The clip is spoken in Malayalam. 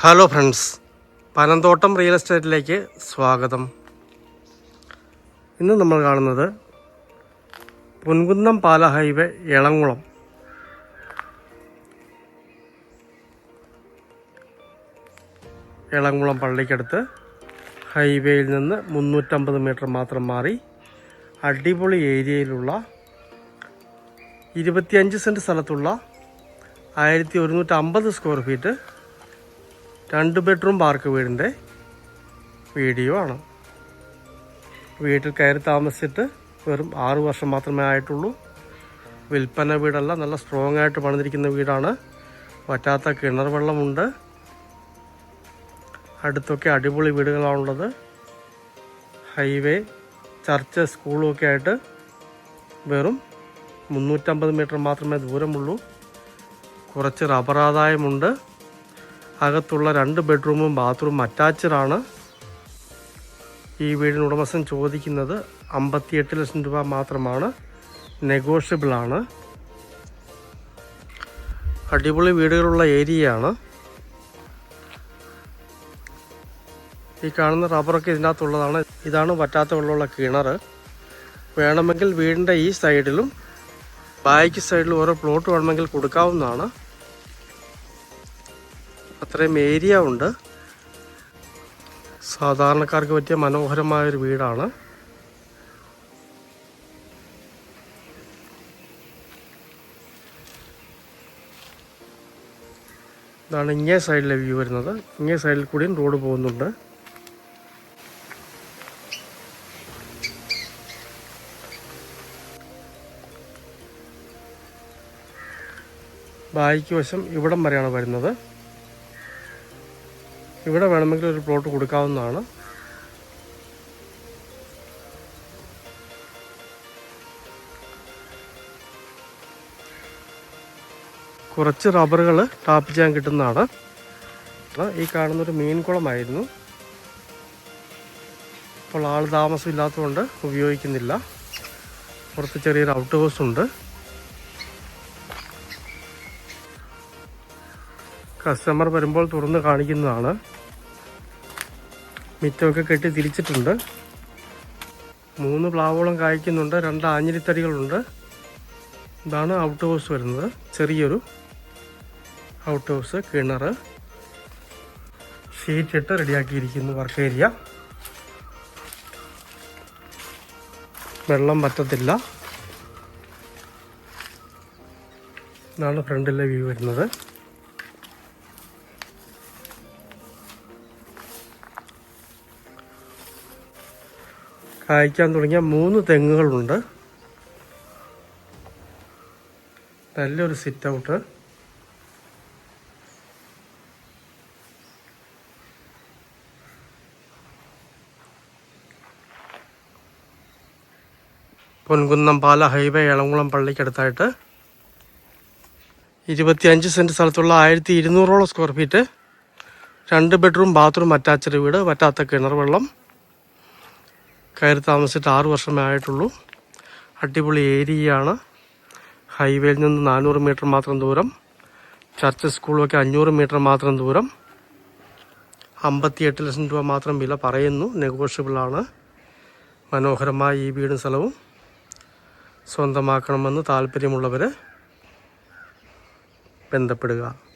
ഹലോ ഫ്രണ്ട്സ് പനന്തോട്ടം റിയൽ എസ്റ്റേറ്റിലേക്ക് സ്വാഗതം. ഇന്ന് നമ്മൾ കാണുന്നത് പൊൻകുന്നം പാല ഹൈവേ എളംകുളം. എളംകുളം പള്ളിക്കടുത്ത് ഹൈവേയിൽ നിന്ന് മുന്നൂറ്റമ്പത് മീറ്റർ മാത്രം മാറി അടിപൊളി ഏരിയയിലുള്ള ഇരുപത്തിയഞ്ച് സെന്റ് സ്ഥലത്തുള്ള ആയിരത്തി ഒരുന്നൂറ്റമ്പത് സ്ക്വയർ ഫീറ്റ് രണ്ട് ബെഡ്റൂം പാർക്ക് വീടിന്റെ വീഡിയോ ആണ്. വീട്ടിൽ കയറി താമസിച്ചിട്ട് വെറും ആറു വർഷം മാത്രമേ ആയിട്ടുള്ളൂ. വിൽപ്പന വീടല്ല നല്ല സ്ട്രോങ് ആയിട്ട് പണിതിരിക്കുന്ന വീടാണ്. വറ്റാത്ത കിണർ വെള്ളമുണ്ട്. അടുത്തൊക്കെ അടിപൊളി വീടുകളാണുള്ളത് ഹൈവേ ചർച്ച് സ്കൂളും ഒക്കെ ആയിട്ട് വെറും മുന്നൂറ്റമ്പത് മീറ്റർ മാത്രമേ ദൂരമുള്ളൂ. കുറച്ച് റബ്ബർ ആദായമുണ്ട്. അകത്തുള്ള രണ്ട് ബെഡ്റൂമും ബാത്റൂം അറ്റാച്ചഡാണ് ഈ വീടിന് ഉടമസ്ഥൻ ചോദിക്കുന്നത് അമ്പത്തിയെട്ട് ലക്ഷം രൂപ മാത്രമാണ്. നെഗോഷ്യബിൾ ആണ് അടിപൊളി വീടുകളുള്ള ഏരിയയാണ്. ഈ കാണുന്ന റബ്ബറൊക്കെ ഇതിനകത്തുള്ളതാണ്. ഇതാണ് വറ്റാത്ത വെള്ളമുള്ള കിണർ. വേണമെങ്കിൽ വീടിന്റെ ഈ സൈഡിലും ബാക്ക് സൈഡിലും ഓരോ പ്ലോട്ട് വേണമെങ്കിൽ കൊടുക്കാവുന്നതാണ്. അത്രയും ഏരിയ ഉണ്ട്. സാധാരണക്കാർക്ക് പറ്റിയ മനോഹരമായൊരു വീടാണ്. ഇതാണ് ഇങ്ങേ സൈഡിലെ വ്യൂ വരുന്നത്. ഇങ്ങേ സൈഡിൽ കൂടിയും റോഡ് പോകുന്നുണ്ട്. ബായിക്ക് വശം ഇവിടം വരെയാണ് വരുന്നത്. ഇവിടെ വേണമെങ്കിൽ ഒരു പ്ലോട്ട് കൊടുക്കാവുന്നതാണ്. കുറച്ച് റബ്ബറുകൾ ടാപ്പ് ചെയ്യാൻ കിട്ടുന്നതാണ്. ഈ കാണുന്നൊരു മീൻകുളമായിരുന്നു അപ്പോൾ ആൾ താമസം ഇല്ലാത്തതുകൊണ്ട് ഉപയോഗിക്കുന്നില്ല. പുറത്ത് ചെറിയൊരു ഔട്ട് ഹൗസ് ഉണ്ട്. കസ്റ്റമർ വരുമ്പോൾ തുറന്ന് കാണിക്കുന്നതാണ്. മിറ്റമൊക്കെ കെട്ടി തിരിച്ചിട്ടുണ്ട്. മൂന്ന് പ്ലാവോളം കായ്ക്കുന്നുണ്ട്. രണ്ട് ആഞ്ഞിലിത്തടികളുണ്ട്. ഇതാണ് ഔട്ട് ഹൗസ് വരുന്നത്. ചെറിയൊരു ഔട്ട് ഹൗസ് കിണർ. ഷീറ്റ് ഇട്ട് റെഡിയാക്കിയിരിക്കുന്നു വർക്ക് ഏരിയ. വെള്ളം പറ്റത്തില്ല. ഇതാണ് ഫ്രണ്ടിലെ വ്യൂ വരുന്നത്. കായ്ക്കാൻ തുടങ്ങിയ മൂന്ന് തെങ്ങുകളുണ്ട്. നല്ലൊരു sit out Ponkunnam Pala highway Elamkulam പള്ളിക്കടുത്തായിട്ട് ഇരുപത്തിയഞ്ച് സെന്റ് സ്ഥലത്തുള്ള ആയിരത്തി ഇരുന്നൂറോളം സ്ക്വയർ ഫീറ്റ് രണ്ട് ബെഡ്റൂം ബാത്റൂം അറ്റാച്ച്ഡ് വീട് വറ്റാത്ത കിണർ വെള്ളം. കയറി താമസിച്ചിട്ട് ആറ് വർഷമേ ആയിട്ടുള്ളൂ. അടിപൊളി ഏരിയയാണ്. ഹൈവേയിൽ നിന്ന് നാനൂറ് മീറ്റർ മാത്രം ദൂരം. ചർച്ച് സ്കൂളൊക്കെ അഞ്ഞൂറ് മീറ്റർ മാത്രം ദൂരം. അമ്പത്തിയെട്ട് ലക്ഷം രൂപ മാത്രം വില പറയുന്നു. നെഗോഷ്യബിളാണ്. മനോഹരമായ ഈ വീടും സ്ഥലവും. സ്വന്തമാക്കണമെന്ന് താല്പര്യമുള്ളവർ ബന്ധപ്പെടുക.